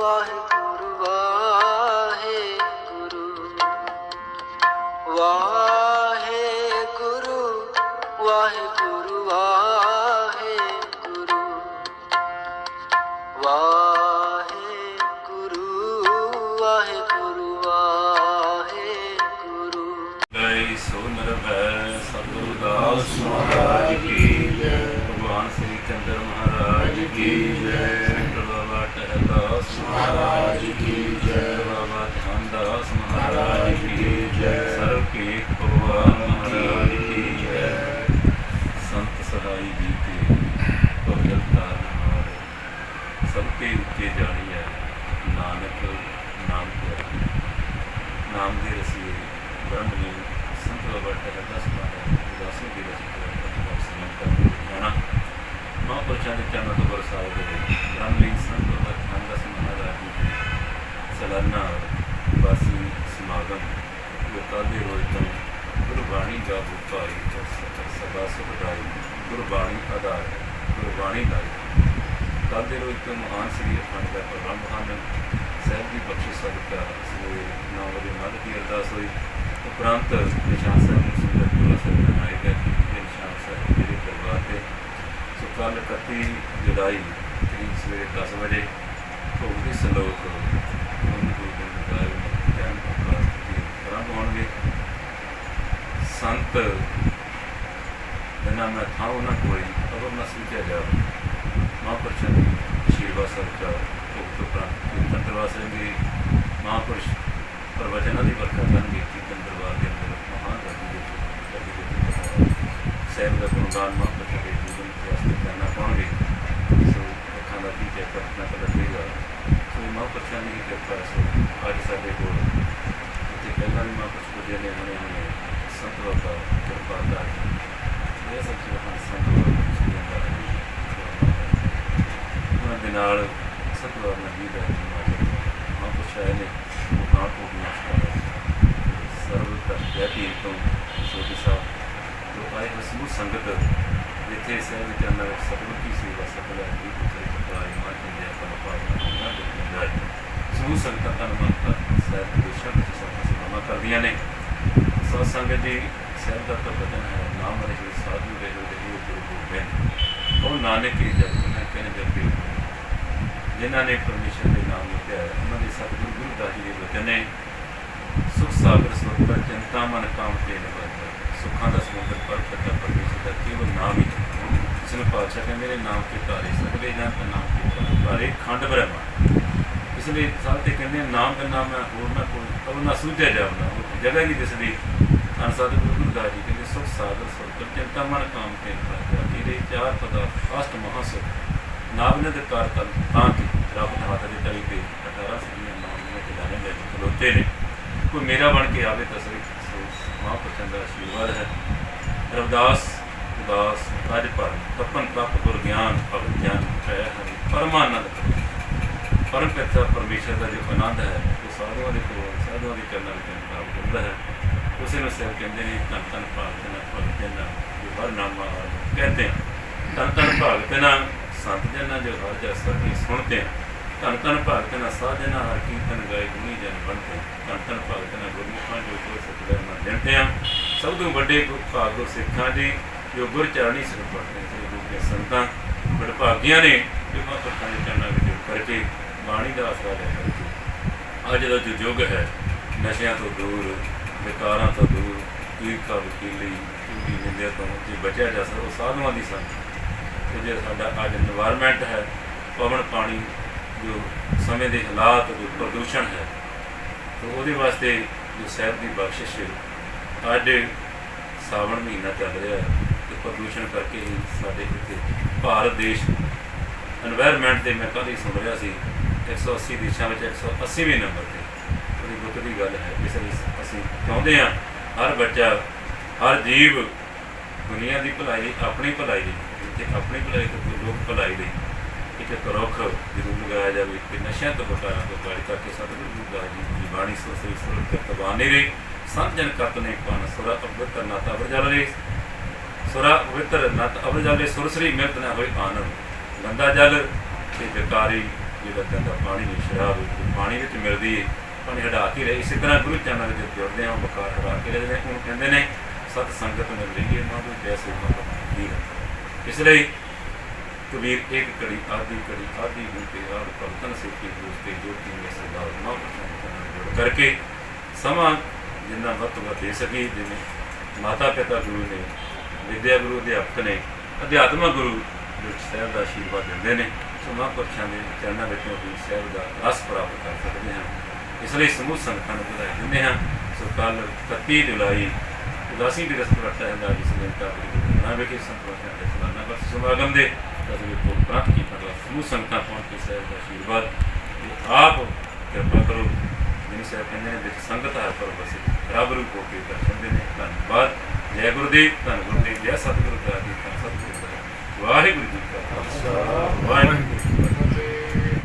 ਵਾਹਿਗੁਰੂ ਵਾਹਿਗੁਰੂ ਵਾਹਿਗੁਰੂ ਵਾਹਿਗੁਰੂ ਵਾਹਿਗੁਰੂ ਵਾਹਿਗੁਰੂ ਵਾਹਿਗੁਰੂ। ਵਾਹਿਗੁਰੂ ਗਈ ਸੋ ਨਿਰਭੈ ਸਤਿਗੁਰੂ ਦਾਸ ਮਹਾਰਾਜ ਕੀ ਜੈ। ਭਗਵਾਨ ਸ੍ਰੀ ਚੰਦਰ ਮਹਾਰਾਜ ਕੀ ਜੈ। ਬ੍ਰਹਮ ਸੰਤ ਬਾਬਾ ਟਹਿਦਾਸ ਮਹਾਰਾਜ ਦਾਸੋ ਦੀ ਰਚਨਾ ਦਾ ਸਮਨ ਕਰ ਮਹਾਂਪੁਰਸ਼ਾਂ ਦੇ ਚਰਨਾਂ ਤੋਂ ਬਰਸਾਏ ਗਏ ਬ੍ਰਹਮ ਲਈ ਸੰਤ ਬਾਬਾ ਧਨਦਾਸ ਮਹਾਰਾਜ ਜੀ ਦੇ ਵਾਸੀ ਸਮਾਗਮ ਜੋ ਕੱਲ੍ਹ ਦੇ ਰੋਜ਼ ਤੋਂ ਗੁਰਬਾਣੀ ਦਾ ਬੁੱਧਾਈ ਸਦਾ ਸੁਖਦਾਈ ਗੁਰਬਾਣੀ ਆਧਾਰ ਗੁਰਬਾਣੀ ਦਾ ਕੱਲ ਦੇ ਰੋਜ਼ ਤੋਂ ਮਹਾਨ ਸ੍ਰੀ ਅਖੰਡ ਦਾ ਪ੍ਰਬੰਧ ਹਨ ਸਾਹਿਬ ਦੀ ਬਖਸ਼ਿਸ਼ ਸਦਕਾ ਸਵੇਰੇ 9 ਵਜੇ ਮੱਧ ਦੀ ਅਰਦਾਸ ਹੋਈ ਉਪਰੰਤ ਨਿਸ਼ਾਨ ਸਾਹਿਬ ਨੂੰ ਸੁੰਦਰ ਪੂਰਾ ਸਾਹਿਬ ਬਣਾਏ ਗਏ ਤੇ ਨਿਸ਼ਾਨ ਸਾਹਿਬ ਮੇਰੇ ਦਰਬਾਰ ਤੇ ਸੋ ਕੱਲ੍ਹ 31 ਜੁਲਾਈ ਤਰੀਕ ਸਵੇਰੇ 10 ਵਜੇ ਭੋਗ ਦੀ ਸਲੋਕ ਉਹਨਾਂ ਗੁਰੂ ਗ੍ਰੰਥ ਸਾਹਿਬ ਗਿਆਨ ਦੀ ਪ੍ਰੰਭ ਹੋਣਗੇ ਸੰਤ ਬਿਨਾਂ ਮੈਂ ਥਾਉ ਉਹਨਾਂ ਕੋਈ ਅਗਰ ਨਾ ਸੁਝਿਆ ਜਾਵੇ ਮਹਾਂਪੁਰਸ਼ਾਂ ਦੀ ਆਸ਼ੀਰਵਾਦ ਸਦਕਾ ਉਕਤ ਪ੍ਰਾਂਤ ਦੀ ਮਹਾਂਪੁਰਸ਼ ਪ੍ਰਵਚਨਾਂ ਦੀ ਵਰਖਾ ਕਰਨਗੇ ਕੀਰਤਨ ਦਰਬਾਰ ਦੇ ਅੰਦਰ ਮਹਾਨ ਗੱਦੀ ਦੇ ਗੱਦੀ ਦੇ ਸਹਿਬ ਦਾ ਗੁਣਗਾਨ ਮਹਾਂਪੁਰਸ਼ਾਂ ਦੇ ਜੀਵਨ ਇਤਿਹਾਸ ਤੇ ਕਰਨਾ ਪਾਉਣਗੇ ਸੋ ਅੱਖਾਂ ਦਾ ਕੀ ਚੈੱਕ ਕਰਨਾ ਪਵੇਗਾ ਸੋ ਮਹਾਂਪੁਰਸ਼ਾਂ ਦੀ ਕਿਰਪਾ ਸੋ ਅੱਜ ਸਾਡੇ ਕੋਲ ਤੇ ਪਹਿਲਾਂ ਵੀ ਮਹਾਂਪੁਰਸ਼ ਪੁੱਜੇ ਨੇ ਹੁਣੇ ਹੁਣੇ ਸੰਤ ਬਾਬਾ ਕਿਰਪਾ ਦਾ ਇਹ ਸਭ ਚੀਜ਼ਾਂ ਹਨ ਸੰਤ ਬਾਬਾ ਜੀ ਦਾ ਉਹਨਾਂ ਦੇ ਨਾਲ ਸਤਿਵਾਰ ਨਬੀ ਦਾ ਮਹਾਂਪੁਰਸ਼ ਆਏ ਨੇ ਉਹ ਨਾ ਕੋ ਨਮਸਕਾਰ ਸਰਵ ਤੱਤੀ ਤੋਂ ਸੋਧੀ ਸਾਹਿਬ ਜੋ ਆਏ ਸਮੂਹ ਸੰਗਤ ਜਿੱਥੇ ਸਹਿਬ ਚੰਨਾ ਵਿੱਚ ਸਤਿਗੁਰ ਕੀ ਸੇਵਾ ਸਫਲ ਹੈ, ਜੀ ਪੁੱਤਰ ਚਤਰਾਈ ਮਾਂ ਜੀ ਦੇ ਆਪਣਾ ਪਾਵਨ ਨਾ ਦੇ ਸਮੂਹ ਸੰਗਤਾਂ ਤਨ ਮਨ ਤਨ ਦੇ ਸ਼ਬਦ ਚ ਸਭ ਸੇਵਾ ਕਰਦੀਆਂ ਨੇ। ਸਤ ਸੰਗਤ ਜੀ ਸਹਿਬ ਦਾ ਤਾਂ ਬਚਨ ਹੈ, ਨਾਮ ਰਹੇ ਸਾਧੂ ਦੇ ਜੋ ਗੁਰੂ ਗੋਬਿੰਦ। ਉਹ ਨਾਨਕ ਕੀ ਜਪ ਮੈਂ ਕਹਿੰਦੇ ਜਪੇ? ਜਿਨ੍ਹਾਂ ਨੇ ਪਰਮੇਸ਼ਰ ਦੇ ਨਾਮ ਨੂੰ ਧਿਆਇਆ ਉਹਨਾਂ ਦੇ ਸਤਿਗੁਰੂ ਗੁਰੂ ਦਾਸ ਜੀ ਦੇ ਬਚਨ ਨੇ ਸੁਖ ਸਾਗਰ ਸੁਖ ਚਿੰਤਾ ਮਨ ਕਾਮ ਤੇ ਨਿਵਾਰਦਾ ਸੁੱਖਾਂ ਦਾ ਸਮੁੰਦਰ ਪਰ ਫਟਾ ਪਰਮੇਸ਼ਰ ਦਾ ਕੇਵਲ ਨਾਮ ਹੀ ਇਸ ਨੂੰ ਪਾਤਸ਼ਾਹ ਕਹਿੰਦੇ ਨੇ, ਨਾਮ ਕੇ ਤਾਰੇ ਸਗਲੇ ਜਨ ਦਾ ਨਾਮ ਕੇ ਤਾਰੇ ਖੰਡ ਬ੍ਰਹਮਾ ਇਸ ਲਈ ਸਾਹਿਬ ਤੇ ਕਹਿੰਦੇ ਨਾਮ ਦਾ ਨਾਮ ਹੈ, ਹੋਰ ਨਾ ਕੋਈ ਉਹ ਨਾ ਸੁਝਿਆ ਜਾਵਦਾ ਉਹ ਜਗ੍ਹਾ ਨਹੀਂ ਦਿਸਦੀ। ਅਨ ਸਤਿਗੁਰੂ ਗੁਰੂ ਗੁਰਦਾਸ ਜੀ ਕਹਿੰਦੇ, ਸੁਖ ਸਾਗਰ, ਸੁਖ ਚਿੰਤਾ ਮਨ, ਕਾਮ ਤੇ ਨਿਵਾਰਦਾ ਇਹਦੇ ਚਾਰ ਪਦਾਰਥ ਅਸ਼ਟ ਮਹਾਸੁਖ ਨਾਭਨ ਦੇ ਕਾਰ ਤਨ ਤਾਂ ਕਿ, ਰੱਬ ਦੇ ਹੱਥ ਦੇ ਤਲੀ ਤੇ 18 ਸਿੱਧੀਆਂ ਨਾਮ ਦੇ ਦਾਣੇ ਲੈ ਖਲੋਤੇ ਨੇ। ਕੋਈ ਮੇਰਾ ਬਣ ਕੇ ਆਵੇ ਤਸਵੀਰ ਮਹਾਂਪੁਰਸ਼ਾਂ ਦਾ ਆਸ਼ੀਰਵਾਦ ਹੈ। ਰਵਦਾਸ, ਉਦਾਸ ਰਾਜ ਪਰ ਤਪਨ ਤਪ, ਗੁਰ ਗਿਆਨ, ਭਗਤ ਗਿਆਨ ਹੈ ਹਰੀ, ਪਰਮਾਨੰਦ। ਪਰਮ ਪਿਤਾ ਪਰਮੇਸ਼ਰ ਦਾ ਜੋ ਆਨੰਦ ਹੈ, ਉਹ ਸਾਧੂਆਂ ਦੇ ਕੋਲ, ਸਾਧੂਆਂ ਦੇ ਚਰਨਾਂ ਵਿੱਚ ਪ੍ਰਾਪਤ ਹੁੰਦਾ ਹੈ। ਉਸੇ ਨੂੰ ਸੇਵ ਕਹਿੰਦੇ ਨੇ, ਧੰਨ ਧੰਨ ਭਾਗਤ ਨਾ ਭਗਤ ਜਨਾ ਜੋ ਹਰ ਨਾਮਾ ਕਹਿੰਦੇ ਹਨ ਧੰਨ ਧੰਨ ਭਗਤ ਨਾ ਸੰਤ ਜਨਾ ਜੋ ਹਰ ਜਸ ਸਤੀ ਸੁਣਤੇ ਹਨ ਧੰਨ ਧੰਨ ਭਗਤ ਨਾ ਸਾਧੇ ਸਾਜਨਾ ਹਰ ਕੀਰਤਨ ਗਾਏ ਗੁਣੀ ਜਨ ਬੰਦੇ ਧੰਨ ਧੰਨ ਭਗਤ ਨਾ ਗੁਰਮੁਖਾਂ ਜੋ ਕੋ ਸਤਿਗੁਰ ਮੰਨ ਲੈਂਦੇ ਆ। ਸਭ ਤੋਂ ਵੱਡੇ ਭਾਗੋ ਸਿੱਖਾਂ ਦੀ ਜੋ ਗੁਰ ਚਰਣੀ ਸਿਰ ਪੜਦੇ ਤੇ ਜੋ ਕਿ ਸੰਤਾਂ ਬੜ ਭਾਗੀਆਂ ਨੇ, ਜੋ ਮਾ ਪਰਤਾਂ ਦੇ ਚੰਨਾ ਵਿੱਚ ਕਰਕੇ ਬਾਣੀ ਦਾ ਅਸਰ ਲੈ ਕਰਕੇ ਅੱਜ ਦਾ ਜੋ ਯੁੱਗ ਹੈ, ਨਸ਼ਿਆਂ ਤੋਂ ਦੂਰ, ਵਿਕਾਰਾਂ ਤੋਂ ਦੂਰ ਕੀਰਤਾ ਵਕੀਲੀ ਕਿਉਂਕਿ ਨਿੰਦਿਆ ਤੋਂ ਜੇ ਬਚਿਆ ਜਾ ਸਕਦਾ, ਉਹ ਸਾਧੂਆਂ ਦੀ ਸੰਗਤ। ਤੇ ਜੇ ਸਾਡਾ ਅੱਜ এনवायरमेंट ਹੈ, ਪਵਨ ਪਾਣੀ ਜੋ ਸਮੇਂ ਦੇ ਹਾਲਾਤ ਜੋ ਪ੍ਰਦੂਸ਼ਣ ਹੈ, ਤੇ ਉਹਦੇ ਵਾਸਤੇ ਜੋ ਸਾਹਿਬ ਦੀ ਬਖਸ਼ਿਸ਼ ਹੈ ਅੱਜ ਸਾਵਣ ਮਹੀਨਾ ਚੱਲ ਰਿਹਾ ਹੈ, ਤੇ ਪ੍ਰਦੂਸ਼ਣ ਕਰਕੇ ਹੀ ਸਾਡੇ ਇੱਥੇ ਭਾਰਤ ਦੇਸ਼ এনवायरमेंट ਦੇ ਮੈਂ ਕਦੀ ਸੁਣ ਰਿਹਾ ਸੀ 180 ਦੇਸ਼ਾਂ ਵਿੱਚ 180ਵੇਂ ਨੰਬਰ ਤੇ। ਬੜੀ ਦੁੱਖ ਦੀ ਗੱਲ ਹੈ ਕਿ ਅਸੀਂ ਚਾਹੁੰਦੇ ਹਾਂ ਹਰ ਬੱਚਾ, ਹਰ ਜੀਵ ਦੁਨੀਆ ਦੀ ਭਲਾਈ, ਆਪਣੀ ਭਲਾਈ ਲਈ ਤੇ ਆਪਣੀ ਭਲਾਈ ਤੋਂ ਲੋਕ ਭਲਾਈ ਲਈ ਇੱਕ ਇੱਕ ਰੁੱਖ ਜ਼ਰੂਰ ਲਗਾਇਆ ਜਾਵੇ, ਕਿ ਨਸ਼ਿਆਂ ਤੋਂ ਬਚਾਉਣ ਤੋਂ ਕਾਰੀ ਕਰਕੇ ਸਤਿਗੁਰੂ ਜੀ ਦਾ ਜੀ ਦੀ ਬਾਣੀ ਸੋ ਸ੍ਰੀ ਸੁਰਤ ਕਰਤਵਾਨੇ ਰੇ ਸੰਤ ਜਨ ਕਰਤ ਨੇ ਪਾਨ ਸੁਰਾ ਅਬਤਰ ਨਾਤਾ ਅਵਰ ਜਲ ਰੇ ਸੁਰਾ ਪਵਿੱਤਰ ਨਤ ਅਵਰ ਜਲ ਸੁਰ ਸੁਰਸਰੀ ਮਿਰਤ ਨਾ ਹੋਏ ਆਨੰਦ। ਗੰਦਾ ਜਲ ਤੇ ਬੇਕਾਰੀ ਜਿਹੜਾ ਗੰਦਾ ਪਾਣੀ ਨਹੀਂ, ਸ਼ਰਾਬ ਪਾਣੀ ਵਿੱਚ ਮਿਲਦੀ ਹੈ ਪਾਣੀ ਹਟਾ ਕੇ ਰਹੇ। ਇਸੇ ਤਰ੍ਹਾਂ ਗੁਰੂ ਚਰਨਾਂ ਵਿੱਚ ਜੁੜਦੇ ਹਾਂ ਉਹ ਬਕਾਰ ਹਟਾ ਕੇ ਰਹੇ ਨੇ। ਉਹ ਕਹਿੰਦੇ ਨੇ, ਸਤ ਸੰਗਤ ਮਿਲ ਰਹੀ ਹੈ ਮਾਂ ਕੋਈ ਜੈਸੇ ਮਤਲਬ ਦੀ ਇਸ ਲਈ ਕਬੀਰ, ਇੱਕ ਕੜੀ ਆਦੀ ਕੜੀ ਆਦੀ ਬੂਟੇ ਆਦ ਭਗਤਨ ਸੇਤੀ ਦੋਸਤੇ ਜੋਤੀ ਨੇ ਸਰਦਾਰ ਮਾਂ ਜੋੜ ਕਰਕੇ ਸਮਾਂ ਜਿੰਨਾ ਵੱਧ ਤੋਂ ਵੱਧ ਦੇ ਸਕੇ, ਜਿਵੇਂ ਮਾਤਾ ਪਿਤਾ ਗੁਰੂ ਨੇ, ਵਿਦਿਆ ਗੁਰੂ, ਅਧਿਆਪਕ ਨੇ ਅਧਿਆਤਮਕ ਗੁਰੂ ਜੋ ਸਾਹਿਬ ਦਾ ਆਸ਼ੀਰਵਾਦ ਦਿੰਦੇ ਨੇ, ਸੋ ਮਹਾਂਪੁਰਸ਼ਾਂ ਦੇ ਚਰਨਾਂ ਵਿੱਚੋਂ ਵੀ ਸਾਹਿਬ ਦਾ ਰਸ ਪ੍ਰਾਪਤ ਕਰ ਸਕਦੇ ਹਾਂ। ਇਸ ਲਈ ਸਮੂਹ ਸੰਗਤਾਂ ਨੂੰ ਵਧਾਈ ਦਿੰਦੇ ਹਾਂ। ਸੋ ਕੱਲ 31 ਜੁਲਾਈ, ਉਦਾਸੀ ਦਿਵਸ ਨੂੰ ਰੱਖਿਆ ਜਾਂਦਾ ਜਿਸ ਦਿਨ ਦਾ ਨਾ ਵੇਖੇ ਸੰਪਰਦਾਇ ਦੇ ਸਲਾਨਾ ਬਸ ਸਮਾਗਮ ਦੇ ਤਸਵੀਰ ਤੋਂ ਪ੍ਰਾਪਤ ਕੀਤਾ ਗਿਆ ਸਮੂਹ ਸੰਗਤਾਂ ਪਹੁੰਚ ਕੇ ਸਾਹਿਬ ਦਾ ਆਸ਼ੀਰਵਾਦ ਤੇ ਆਪ ਕਿਰਪਾ ਕਰੋ ਮੈਨੂੰ ਸਾਹਿਬ ਕਹਿੰਦੇ ਨੇ ਵਿੱਚ ਸੰਗਤ ਹਰ ਪਰ ਬਸੇ ਰੱਬ ਰੂਪ ਹੋ ਕੇ ਦਰਸ਼ਨ ਦੇ ਨੇ ਧੰਨਵਾਦ ਜੈ ਗੁਰਦੇਵ ਧੰਨ ਗੁਰਦੇਵ ਜੈ ਸਤਿਗੁਰੂ ਦਾ ਜੀ ਧੰਨ ਸਤਿਗੁਰੂ ਦਾ ਵਾਹਿਗੁਰੂ ਜੀ ਕਾ ਖਾਲਸਾ ਵਾਹਿਗੁਰੂ ਜੀ ਕੀ ਫਤਿਹ।